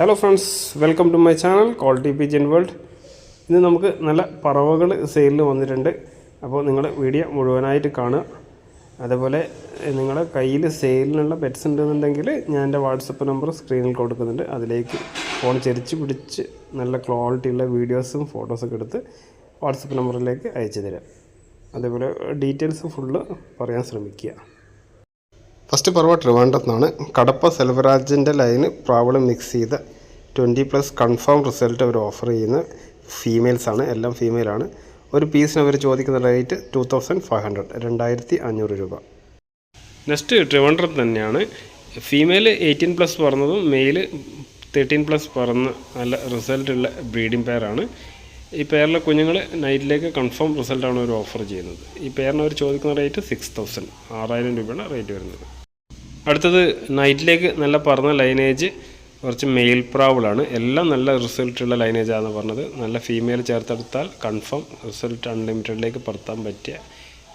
Hello friends welcome to my channel quality pigeon world ഇന്ന് നമുക്ക് നല്ല പറവകൾ സെയിലിൽ വന്നിട്ടുണ്ട്. അപ്പോൾ നിങ്ങൾ വീഡിയോ മുഴുവനായിട്ട് കാണുക. അതേപോലെ നിങ്ങളുടെ കയ്യിൽ സെയിലിനുള്ള പെറ്റ്സ് ഉണ്ടെന്നുണ്ടെങ്കിൽ ഞാൻ എന്റെ വാട്സപ്പ് നമ്പർ സ്ക്രീനിൽ കൊടുക്കുന്നുണ്ട്. അതിലേക്ക് ഫോൺ ചെരിച്ച് പിടിച്ച് നല്ല ക്വാളിറ്റിയുള്ള വീഡിയോസും ഫോട്ടോസൊക്കെ എടുത്ത് വാട്സപ്പ് നമ്പറിലേക്ക് അയച്ചു തരാം. അതേപോലെ ഡീറ്റെയിൽസ് ഫുള്ള് പറയാൻ ശ്രമിക്കുക. ഫസ്റ്റ് പറവ ട്രിവാൻഡ്രത്താണ്. കടപ്പ സെൽവരാജിന്റെ ലൈന് പ്രാവളം മിക്സ് ചെയ്ത ട്വന്റി പ്ലസ് കൺഫേം റിസൾട്ട് അവർ ഓഫർ ചെയ്യുന്ന ഫീമെയിൽസാണ് എല്ലാം ഫീമെയിലാണ് ഒരു പീസിന് അവർ ചോദിക്കുന്ന rate two thousand five hundred രണ്ടായിരത്തി അഞ്ഞൂറ് രൂപ. നെക്സ്റ്റ് ട്രിവാൻഡ്രം തന്നെയാണ്. ഫീമെയിൽ എയ്റ്റീൻ പ്ലസ് പറഞ്ഞതും മെയിൽ തേർട്ടീൻ പ്ലസ് പറഞ്ഞ നല്ല റിസൾട്ടുള്ള ബ്രീഡിംഗ് പെയറാണ് ഈ പെയറിലെ കുഞ്ഞുങ്ങൾ നൈറ്റിലേക്ക് കൺഫേം റിസൾട്ടാണ് അവർ ഓഫർ ചെയ്യുന്നത്. ഈ പെയറിന് അവർ ചോദിക്കുന്ന റേറ്റ് സിക്സ് തൗസൻഡ് ആറായിരം രൂപയാണ് റേറ്റ് വരുന്നത്. അടുത്തത് നൈറ്റിലേക്ക് നല്ല പറഞ്ഞ ലൈനേജ് കുറച്ച് മെയിൽ പ്രാവിളാണ് എല്ലാം നല്ല റിസൾട്ടുള്ള ലൈനേജാണെന്ന് പറഞ്ഞത്. നല്ല ഫീമെയിൽ ചേർത്തെടുത്താൽ കൺഫേം റിസൾട്ട് അൺലിമിറ്റഡിലേക്ക് പറത്താൻ പറ്റിയ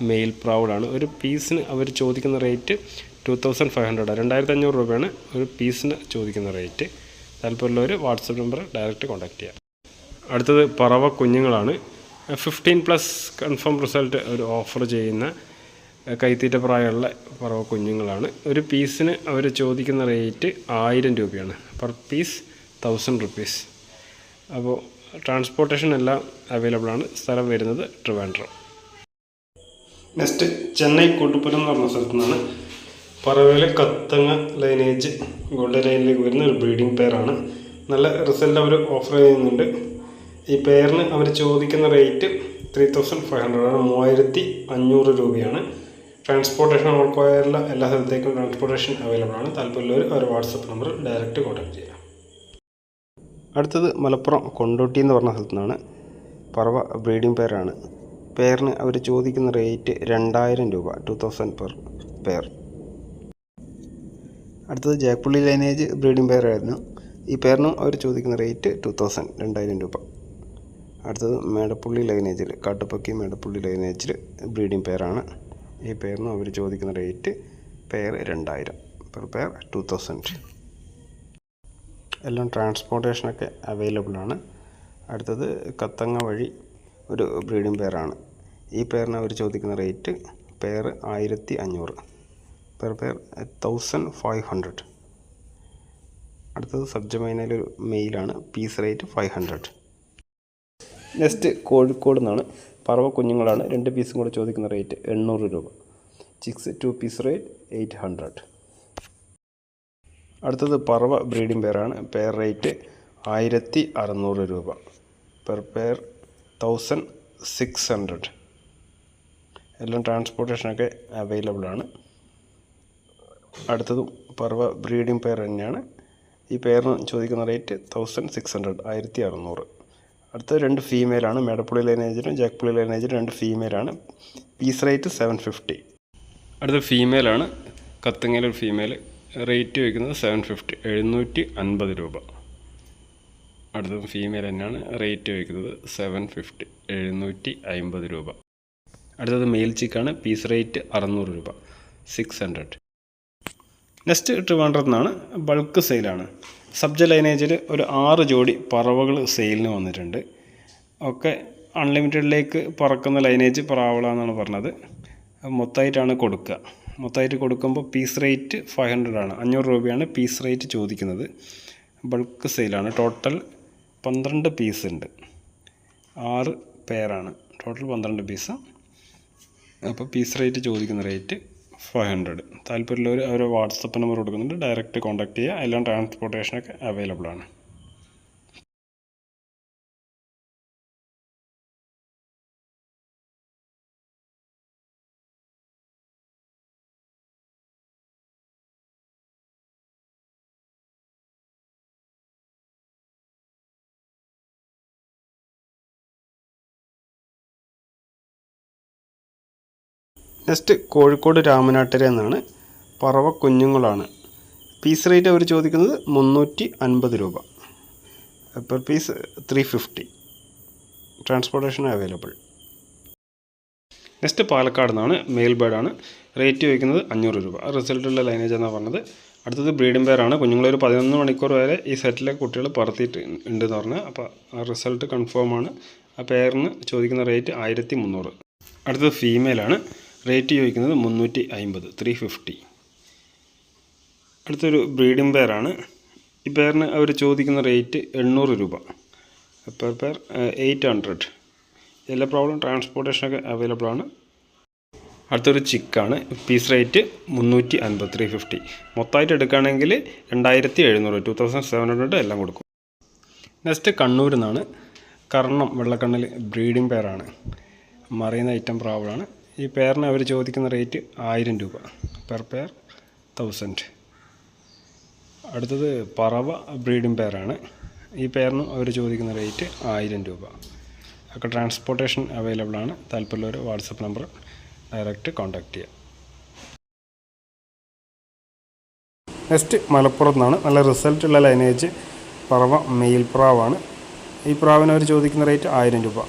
മെയിൽ പ്രാവിളാണ് ഒരു പീസിന് അവർ ചോദിക്കുന്ന rate two thousand five hundred രണ്ടായിരത്തി അഞ്ഞൂറ് രൂപയാണ് ഒരു പീസിന് ചോദിക്കുന്ന റേറ്റ് താല്പര്യമുള്ളവർ വാട്സപ്പ് നമ്പർ ഡയറക്റ്റ് കോൺടാക്റ്റ് ചെയ്യാം. അടുത്തത് പറവ കുഞ്ഞുങ്ങളാണ്. ഫിഫ്റ്റീൻ പ്ലസ് കൺഫേം റിസൾട്ട് ഒരു ഓഫർ ചെയ്യുന്ന കൈത്തീറ്റ പ്രായമുള്ള പറവ കുഞ്ഞുങ്ങളാണ്. ഒരു പീസിന് അവർ ചോദിക്കുന്ന റേറ്റ് ആയിരം രൂപയാണ്. പെർ പീസ് തൗസൻഡ് റുപ്പീസ് അപ്പോൾ ട്രാൻസ്പോർട്ടേഷൻ എല്ലാം അവൈലബിൾ ആണ്. സ്ഥലം വരുന്നത് ട്രിവാൻഡ്രം. നെക്സ്റ്റ് ചെന്നൈ കൂട്ടുപുരം എന്ന് പറഞ്ഞ സ്ഥലത്തു നിന്നാണ്. പറവയിലെ കത്തങ്ങ ലൈനേജ് ഗോൾഡൻ ലൈനിലേക്ക് വരുന്ന ഒരു ബ്രീഡിംഗ് പെയറാണ് നല്ല റിസൾട്ട് അവർ ഓഫർ ചെയ്യുന്നുണ്ട്. ഈ പെയറിന് അവർ ചോദിക്കുന്ന rate three thousand five hundred ആണ്. മൂവായിരത്തി അഞ്ഞൂറ് രൂപയാണ്. ട്രാൻസ്പോർട്ടേഷൻ ഉൾക്കൊള്ള എല്ലാ സ്ഥലത്തേക്കും ട്രാൻസ്പോർട്ടേഷൻ അവൈലബിൾ ആണ്. താല്പര്യമുള്ളവർ അവർ വാട്സപ്പ് നമ്പർ ഡയറക്റ്റ് കോൺടാക്ട് ചെയ്യാം. അടുത്തത് മലപ്പുറം കൊണ്ടോട്ടി എന്ന് പറഞ്ഞ സ്ഥലത്തു നിന്നാണ്. പറവ ബ്രീഡിംഗ് പെയറാണ് പെയറിന് അവർ ചോദിക്കുന്ന റേറ്റ് രണ്ടായിരം രൂപ ടു തൗസൻഡ് പെർ പെയർ അടുത്തത് ജാക്പുള്ളി ലൈനേജ് ബ്രീഡിംഗ് പെയർ ആയിരുന്നു. ഈ പെയറിനും അവർ ചോദിക്കുന്ന റേറ്റ് ടു തൗസൻഡ് രണ്ടായിരം രൂപ. അടുത്തത് മേടപ്പുള്ളി ലൈനേജിൽ കാട്ടുപ്പക്കി മേടപ്പുള്ളി ലൈനേജിൽ ബ്രീഡിംഗ് പെയറാണ് ഈ പെയറിനും അവർ ചോദിക്കുന്ന റേറ്റ് പെയർ രണ്ടായിരം. പെർ പെയർ ടു തൗസൻഡ് എല്ലാം ട്രാൻസ്പോർട്ടേഷനൊക്കെ അവൈലബിൾ ആണ്. അടുത്തത് കത്തങ്ങ വഴി ഒരു ബ്രീഡിംഗ് പെയറാണ് ഈ പെയറിന് അവർ ചോദിക്കുന്ന റേറ്റ് പെയർ ആയിരത്തി അഞ്ഞൂറ്. Per pair thousand five hundred അടുത്തത് സബ്ജമൈനയിലൊരു മെയിലാണ് piece rate five hundred next Kozhikode നിന്നാണ്. പറവ കുഞ്ഞുങ്ങളാണ് രണ്ട് പീസും കൂടെ ചോദിക്കുന്ന റേറ്റ് എണ്ണൂറ് രൂപ. Chicks two piece rate eight hundred അടുത്തത് പറവ ബ്രീഡിംഗ് പെയറാണ് പെയർ റേറ്റ് ആയിരത്തി അറുന്നൂറ് രൂപ. Per pair thousand six hundred എല്ലാം ട്രാൻസ്പോർട്ടേഷനൊക്കെ അവൈലബിൾ ആണ്. അടുത്തത് പറവ ബ്രീഡിംഗ് പെയർ തന്നെയാണ്. ഈ പെയറിന് ചോദിക്കുന്ന റേറ്റ് തൗസൻഡ് സിക്സ് ഹൺഡ്രഡ് ആയിരത്തി അറുന്നൂറ് അടുത്ത രണ്ട് ഫീമെയിലാണ് മേടപ്പുള്ളി ലൈനേജിനും ജാക്പുള്ളി ലൈനേജിനും രണ്ട് ഫീമെയിലാണ് പീസ് റേറ്റ് സെവൻ ഫിഫ്റ്റി അടുത്ത ഫീമെയിലാണ് കത്തങ്ങയിലൊരു ഫീമെയിൽ റേറ്റ് വയ്ക്കുന്നത് സെവൻ ഫിഫ്റ്റി എഴുന്നൂറ്റി അൻപത് രൂപ. അടുത്ത ഫീമെയിൽ തന്നെയാണ്. റേറ്റ് വയ്ക്കുന്നത് സെവൻ ഫിഫ്റ്റി എഴുന്നൂറ്റി അൻപത് രൂപ. അടുത്തത് മെയിൽ ചിക്കാണ് പീസ് റേറ്റ് അറുന്നൂറ് രൂപ. സിക്സ് ഹൺഡ്രഡ് നെക്സ്റ്റ് ട്രിവാൻഡ്രത്ത് നിന്നാണ്. ബൾക്ക് സെയിലാണ് സബ്ജ ലൈനേജിൽ ഒരു ആറ് ജോഡി പറവകൾ സെയിലിന് വന്നിട്ടുണ്ട്. ഒക്കെ അൺലിമിറ്റഡിലേക്ക് പറക്കുന്ന ലൈനേജ് പ്രാവള എന്നാണ് പറഞ്ഞത്. മൊത്തമായിട്ടാണ് കൊടുക്കുക. മൊത്തമായിട്ട് കൊടുക്കുമ്പോൾ പീസ് റേറ്റ് ഫൈവ് ഹൺഡ്രഡ് ആണ്. അഞ്ഞൂറ് രൂപയാണ് പീസ് റേറ്റ് ചോദിക്കുന്നത്. ബൾക്ക് സെയിലാണ്. ടോട്ടൽ പന്ത്രണ്ട് പീസ് ഉണ്ട്. ആറ് പേരാണ് ടോട്ടൽ പന്ത്രണ്ട് പീസ്. അപ്പോൾ പീസ് റേറ്റ് ചോദിക്കുന്ന റേറ്റ് ഫൈവ് ഹൺഡ്രഡ് താല്പര്യമുള്ളവർ അവർ വാട്സപ്പ് നമ്പർ കൊടുക്കുന്നുണ്ട്. ഡയറക്റ്റ് കോൺടാക്ട് ചെയ്യുക. എല്ലാം ട്രാൻസ്പോർട്ടേഷനൊക്കെ അവൈലബിൾ ആണ്. നെക്സ്റ്റ് കോഴിക്കോട് രാമനാട്ടര എന്നാണ്. പറവ കുഞ്ഞുങ്ങളാണ്. പീസ് റേറ്റ് അവർ ചോദിക്കുന്നത് മുന്നൂറ്റി അൻപത് രൂപ. Per piece three fifty transportation available next Palakkad നിന്നാണ് മെയിൽ ബേഡാണ് റേറ്റ് ചോദിക്കുന്നത് അഞ്ഞൂറ് രൂപ. റിസൾട്ടുള്ള ലൈനേജ് എന്നാണ് പറഞ്ഞത്. അടുത്തത് ബ്രീഡിംഗ് പെയറാണ് കുഞ്ഞുങ്ങളൊരു പതിനൊന്ന് മണിക്കൂർ വരെ ഈ സെറ്റിലെ കുട്ടികൾ പറത്തിയിട്ട് ഉണ്ട് എന്ന് പറഞ്ഞാൽ അപ്പോൾ ആ റിസൾട്ട് കൺഫേം ആണ്. ആ പെയറിന് ചോദിക്കുന്ന റേറ്റ് ആയിരത്തി മുന്നൂറ് അടുത്തത് ഫീമെയിലാണ് റേറ്റ് ചോദിക്കുന്നത് മുന്നൂറ്റി അമ്പത് ത്രീ ഫിഫ്റ്റി അടുത്തൊരു ബ്രീഡിംഗ് പെയറാണ് ഈ പെയറിന് അവർ ചോദിക്കുന്ന റേറ്റ് എണ്ണൂറ് രൂപ. പെർ പെയർ എയ്റ്റ് ഹൺഡ്രഡ് എല്ലാ പ്രോബ്ലം ട്രാൻസ്പോർട്ടേഷനൊക്കെ അവൈലബിൾ ആണ്. അടുത്തൊരു ചിക്കാണ്. പീസ് റേറ്റ് മുന്നൂറ്റി അൻപത് ത്രീ ഫിഫ്റ്റി മൊത്തമായിട്ട് എടുക്കുകയാണെങ്കിൽ രണ്ടായിരത്തി എഴുന്നൂറ് ടു തൗസൻഡ് സെവൻ ഹൺഡ്രഡ് എല്ലാം കൊടുക്കും. നെക്സ്റ്റ് കണ്ണൂരിൽ നിന്നാണ് കർണം വെള്ളക്കണ്ണിൽ ബ്രീഡിംഗ് പെയറാണ് മറിയുന്ന ഐറ്റം പ്രാവളാണ് ഈ പെയറിന് അവർ ചോദിക്കുന്ന റേറ്റ് ആയിരം രൂപ പെർ പെയർ തൗസൻഡ് അടുത്തത് പറവ ബ്രീഡിംഗ് പെയറാണ് ഈ പെയറിന് അവർ ചോദിക്കുന്ന റേറ്റ് ആയിരം രൂപ. ഒക്കെ ട്രാൻസ്പോർട്ടേഷൻ അവൈലബിൾ ആണ്. താല്പര്യമുള്ളവർ വാട്സപ്പ് നമ്പർ ഡയറക്റ്റ് കോൺടാക്ട് ചെയ്യാം. നെക്സ്റ്റ് മലപ്പുറത്ത് നിന്നാണ്. നല്ല റിസൾട്ടുള്ള ലൈനേജ് പറവ മെയിൽ പ്രാവാണ്. ഈ പ്രാവിന് അവർ ചോദിക്കുന്ന റേറ്റ് ആയിരം രൂപ.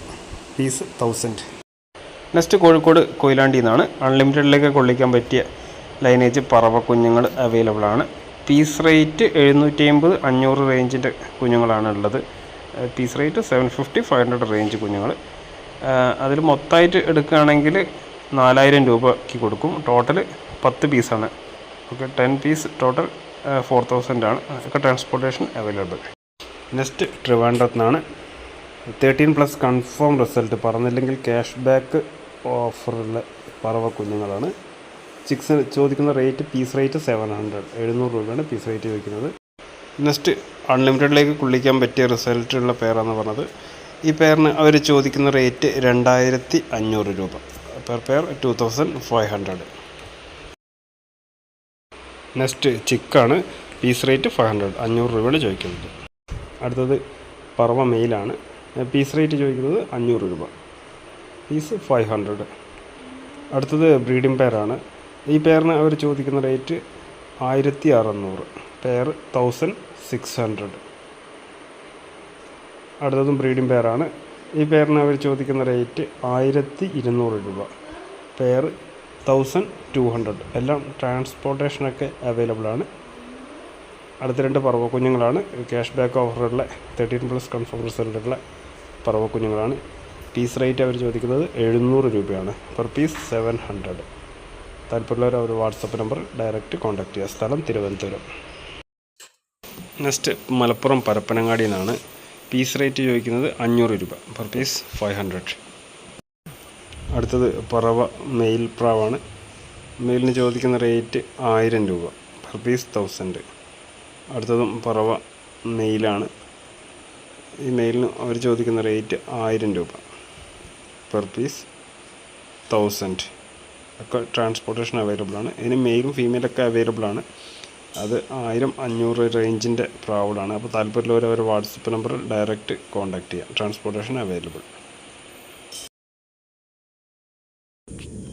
Piece thousand next Kozhikode Koyilandy നിന്നാണ്. അൺലിമിറ്റഡിലേക്ക് കൊള്ളിക്കാൻ പറ്റിയ ലൈനേജ് പറവ കുഞ്ഞുങ്ങൾ അവൈലബിൾ ആണ്. പീസ് റേറ്റ് എഴുന്നൂറ്റി അമ്പത് അഞ്ഞൂറ് റേഞ്ചിന്റെ കുഞ്ഞുങ്ങളാണ് ഉള്ളത്. Piece rate seven fifty five hundred range കുഞ്ഞുങ്ങൾ. അതിൽ മൊത്തമായിട്ട് എടുക്കുകയാണെങ്കിൽ നാലായിരം രൂപയ്ക്ക് കൊടുക്കും. ടോട്ടൽ പത്ത് പീസാണ് okay ten piece total four thousand ആണ്. ഒക്കെ ട്രാൻസ്പോർട്ടേഷൻ അവൈലബിൾ നെക്സ്റ്റ് ട്രിവാൻഡ്രത്ത് നിന്നാണ്. തേർട്ടീൻ പ്ലസ് കൺഫേം റിസൾട്ട് പറഞ്ഞില്ലെങ്കിൽ ക്യാഷ് ബാക്ക് ഓഫറുള്ള പറവ കുഞ്ഞുങ്ങളാണ്. ചിക്സ് ചോദിക്കുന്ന rate piece rate seven hundred എഴുന്നൂറ് രൂപയാണ് പീസ് റേറ്റ് ചോദിക്കുന്നത്. നെക്സ്റ്റ് അൺലിമിറ്റഡിലേക്ക് കുള്ളിക്കാൻ പറ്റിയ റിസൾട്ടുള്ള പേരാണെന്ന് പറഞ്ഞത്. ഈ പേരിന് അവർ ചോദിക്കുന്ന റേറ്റ് രണ്ടായിരത്തി അഞ്ഞൂറ് രൂപ. Per pair two thousand five hundred next ചിക്കാണ് piece rate five hundred അഞ്ഞൂറ് രൂപയാണ് ചോദിക്കുന്നത്. അടുത്തത് പറവ മെയിലാണ് പീസ് റേറ്റ് ചോദിക്കുന്നത് അഞ്ഞൂറ് രൂപ. പീസ് ഫൈവ് ഹൺഡ്രഡ് അടുത്തത് ബ്രീഡിംഗ് പെയറാണ് ഈ പെയറിന് അവർ ചോദിക്കുന്ന റേറ്റ് ആയിരത്തി അറുന്നൂറ് പെയർ തൗസൻഡ് സിക്സ് ഹൺഡ്രഡ് അടുത്തതും ബ്രീഡിംഗ് പെയറാണ് ഈ പെയറിന് അവർ ചോദിക്കുന്ന റേറ്റ് ആയിരത്തി ഇരുന്നൂറ് രൂപ. പെയർ തൗസൻഡ് ടു ഹൺഡ്രഡ് എല്ലാം ട്രാൻസ്പോർട്ടേഷനൊക്കെ അവൈലബിൾ ആണ്. അടുത്ത രണ്ട് പറവ കുഞ്ഞുങ്ങളാണ് ക്യാഷ് ബാക്ക് ഓഫറുള്ള തേർട്ടീൻ പ്ലസ് കൺഫേം റിസൾട്ടുള്ള പറവ കുഞ്ഞുങ്ങളാണ് പീസ് റേറ്റ് അവർ ചോദിക്കുന്നത് എഴുന്നൂറ് രൂപയാണ്. പെർ പീസ് സെവൻ ഹൺഡ്രഡ് താല്പര്യമുള്ളവർ അവർ വാട്സപ്പ് നമ്പർ ഡയറക്റ്റ് കോൺടാക്ട് ചെയ്യുക. സ്ഥലം തിരുവനന്തപുരം. നെക്സ്റ്റ് മലപ്പുറം പരപ്പനങ്ങാടിയിൽ നിന്നാണ് പീസ് റേറ്റ് ചോദിക്കുന്നത് അഞ്ഞൂറ് രൂപ. പെർ പീസ് ഫൈവ് ഹൺഡ്രഡ് അടുത്തത് പറവ മെയിൽ പ്രാവാണ് മെയിലിന് ചോദിക്കുന്ന റേറ്റ് ആയിരം രൂപ. പെർ പീസ് തൗസൻഡ് അടുത്തതും പറവ മെയിലാണ് ഈ മെയിലിന് അവർ ചോദിക്കുന്ന റേറ്റ് ആയിരം രൂപ. പെർ പീസ് തൗസൻഡ് ഒക്കെ ട്രാൻസ്പോർട്ടേഷൻ അവൈലബിൾ ആണ്. ഇതിന് മെയിലും ഫീമെയിലൊക്കെ അവൈലബിൾ ആണ്. അത് ആയിരം അഞ്ഞൂറ് റേഞ്ചിന്റെ പ്രാവഡാണ് അപ്പോൾ താല്പര്യമുള്ളവർ അവർ വാട്സപ്പ് നമ്പറിൽ ഡയറക്റ്റ് കോൺടാക്ട് ചെയ്യാം. ട്രാൻസ്പോർട്ടേഷൻ അവൈലബിൾ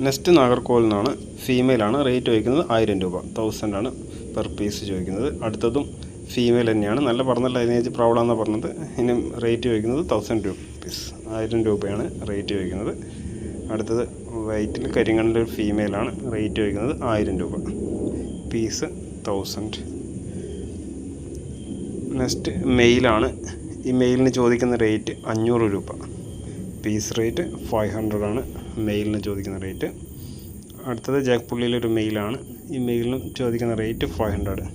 നെക്സ്റ്റ് നാഗർകോവിൽ നിന്നാണ് ഫീമെയിലാണ് റേറ്റ് ചോദിക്കുന്നത് ആയിരം രൂപ. തൗസൻഡ് ആണ് പെർ പീസ് ചോദിക്കുന്നത്. അടുത്തതും ഫീമെയിൽ തന്നെയാണ്. നല്ല പറഞ്ഞ ലൈനേജ് പ്രൗഡാണെന്ന് പറഞ്ഞത്. ഇനി റേറ്റ് ചോദിക്കുന്നത് തൗസൻഡ് റുപ്പീസ് ആയിരം രൂപയാണ് റേറ്റ് ചോദിക്കുന്നത്. അടുത്തത് വൈറ്റിൽ കരിങ്കണ്ണിൽ ഫീമെയിലാണ് റേറ്റ് ചോദിക്കുന്നത് ആയിരം രൂപ. പീസ് തൗസൻഡ് നെക്സ്റ്റ് മെയിലാണ് ഈ മെയിലിന് ചോദിക്കുന്ന റേറ്റ് അഞ്ഞൂറ് രൂപ. പീസ് റേറ്റ് ഫൈവ് ഹൺഡ്രഡ് ആണ് മെയിലിന് ചോദിക്കുന്ന റേറ്റ് അടുത്തത് ജാക്പുള്ളിയിലൊരു മെയിലാണ് ഈ മെയിലിന് ചോദിക്കുന്ന റേറ്റ് ഫൈവ് ഹൺഡ്രഡ്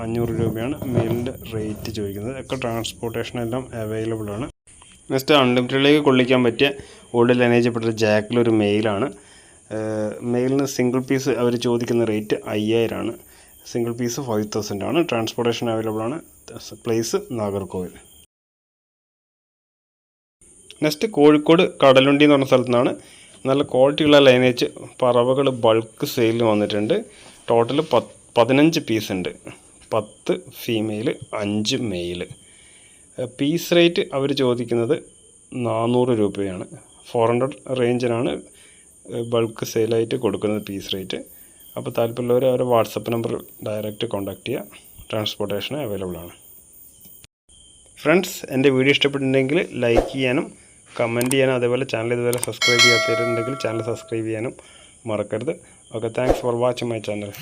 അഞ്ഞൂറ് രൂപയാണ് മെയിലിന്റെ റേറ്റ് ചോദിക്കുന്നത്. ഒക്കെ ട്രാൻസ്പോർട്ടേഷൻ എല്ലാം അവൈലബിൾ ആണ്. നെക്സ്റ്റ് അൺലിമിറ്റഡിലേക്ക് കൊള്ളിക്കാൻ പറ്റിയ ഓൾഡ് ലൈനേജപ്പെട്ട ജാക്കിലൊരു മെയിലാണ് മെയിലിന് സിംഗിൾ പീസ് അവർ ചോദിക്കുന്ന റേറ്റ് അയ്യായിരമാണ് സിംഗിൾ പീസ് ഫൈവ് തൗസൻഡ് ആണ്. ട്രാൻസ്പോർട്ടേഷൻ അവൈലബിൾ ആണ്. പ്ലേസ് നാഗർകോവിൽ. നെക്സ്റ്റ് കോഴിക്കോട് കടലുണ്ടി എന്ന് പറഞ്ഞ സ്ഥലത്തു നിന്നാണ് നല്ല ക്വാളിറ്റിയുള്ള ലൈനേജ് പറവകൾ ബൾക്ക് സെയിലിന് വന്നിട്ടുണ്ട്. ടോട്ടൽ പത്ത് പതിനഞ്ച് പീസ് ഉണ്ട്. പത്ത് ഫീമെയിൽ അഞ്ച് മെയിൽ പീസ് റേറ്റ് അവർ ചോദിക്കുന്നത് നാനൂറ് രൂപയാണ്. ഫോർ ഹൺഡ്രഡ് റേഞ്ചിനാണ് ബൾക്ക് സെയിലായിട്ട് കൊടുക്കുന്നത് പീസ് റേറ്റ് അപ്പോൾ താല്പര്യമുള്ളവർ അവരെ വാട്സപ്പ് നമ്പർ ഡയറക്റ്റ് കോൺടാക്റ്റ് ചെയ്യുക ട്രാൻസ്പോർട്ടേഷൻ അവൈലബിൾ ആണ്. ഫ്രണ്ട്സ് എന്റെ വീഡിയോ ഇഷ്ടപ്പെട്ടിട്ടുണ്ടെങ്കിൽ ലൈക്ക് ചെയ്യാനും കമന്റ് ചെയ്യാനും അതേപോലെ ചാനൽ ഇതുവരെ സബ്സ്ക്രൈബ് ചെയ്യാത്തവരുണ്ടെങ്കിൽ ചാനൽ സബ്സ്ക്രൈബ് ചെയ്യാനും മറക്കരുത്. Okay thanks for watching my channel